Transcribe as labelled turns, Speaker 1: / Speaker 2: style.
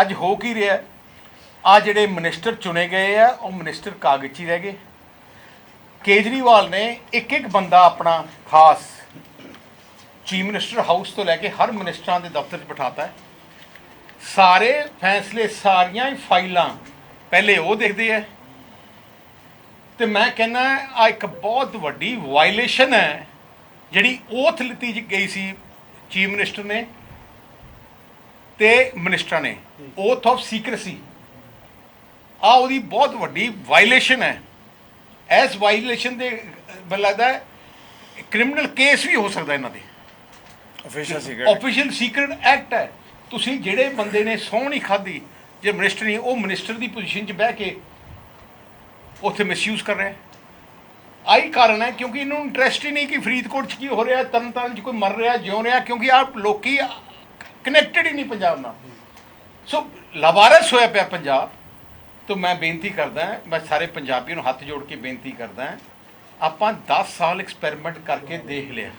Speaker 1: ਅੱਜ ਹੋ ਕੀ ਰਿਹਾ ਆ ਜਿਹੜੇ ਮਿਨਿਸਟਰ ਚੁਣੇ ਗਏ ਆ, ਉਹ ਮਿਨਿਸਟਰ ਕਾਗਜ਼ 'ਚ ਹੀ ਰਹਿ ਗਏ। ਕੇਜਰੀਵਾਲ ਨੇ ਇੱਕ ਇੱਕ ਬੰਦਾ ਆਪਣਾ ਖਾਸ ਚੀਫ ਮਿਨਿਸਟਰ ਹਾਊਸ ਤੋਂ ਲੈ ਕੇ ਹਰ ਮਿਨਿਸਟਰਾਂ ਦੇ ਦਫ਼ਤਰ 'ਚ ਬਿਠਾਤਾ ਹੈ। ਸਾਰੇ ਫੈਸਲੇ ਸਾਰੀਆਂ ਹੀ ਫਾਈਲਾਂ ਪਹਿਲੇ ਉਹ ਦੇਖਦੇ ਆ ਤੇ ਮੈਂ ਕਹਿੰਦਾ ਆ ਇੱਕ ਬਹੁਤ ਵੱਡੀ ਵਾਇਲੇਸ਼ਨ ਹੈ, ਜਿਹੜੀ ਓਥ ਲਿੱਤੀ ਗਈ ਸੀ ਚੀਫ ਮਿਨਿਸਟਰ ਨੇ। ਤੇ ਮਿਨਿਸਟਰਾਂ ਨੇ ਓਥ ਆਫ ਸੀਕ੍ਰੇਸੀ ਆ ਉਹਦੀ ਬਹੁਤ ਵੱਡੀ ਵਾਇਲੇਸ਼ਨ ਹੈ। ਇਸ ਵਾਇਲੇਸ਼ਨ ਦੇ ਮੈਨੂੰ ਲੱਗਦਾ ਕ੍ਰਿਮੀਨਲ ਕੇਸ ਵੀ ਹੋ ਸਕਦਾ ਇਹਨਾਂ ਦੇ।
Speaker 2: Official secret
Speaker 1: official secret act ਹੈ। ਤੁਸੀਂ ਜਿਹੜੇ ਬੰਦੇ ਨੇ ਸਹੁੰ ਨਹੀਂ ਖਾਧੀ ਜੇ ਮਿਨਿਸਟਰ ਨਹੀਂ ਉਹ ਮਿਨਿਸਟਰ ਦੀ ਪੋਜੀਸ਼ਨ 'ਚ ਬਹਿ ਕੇ ਉੱਥੇ ਮਿਸਯੂਜ਼ ਕਰ ਰਿਹਾ ਆਹੀ ਕਾਰਨ ਹੈ ਕਿਉਂਕਿ ਇਹਨੂੰ ਇੰਟਰਸਟ ਹੀ ਨਹੀਂ ਕਿ ਫਰੀਦਕੋਟ 'ਚ ਕੀ ਹੋ ਰਿਹਾ ਤਰਨਤਾਰਨ 'ਚ ਕੋਈ ਮਰ ਰਿਹਾ ਜਿਉ ਰਿਹਾ ਕਿਉਂਕਿ ਆ ਲੋਕੀ ਕਨੈਕਟਡ ਹੀ ਨਹੀਂ ਪੰਜਾਬ ਨਾਲ। ਸੋ ਲਵਾਰਸ ਹੋਇਆ ਪਿਆ ਪੰਜਾਬ। ਤੋਂ ਮੈਂ ਬੇਨਤੀ ਕਰਦਾ ਮੈਂ ਸਾਰੇ ਪੰਜਾਬੀਆਂ ਨੂੰ ਹੱਥ ਜੋੜ ਕੇ ਬੇਨਤੀ ਕਰਦਾ ਆਪਾਂ 10 ਸਾਲ ਐਕਸਪੈਰੀਮੈਂਟ ਕਰਕੇ ਦੇਖ ਲਿਆ।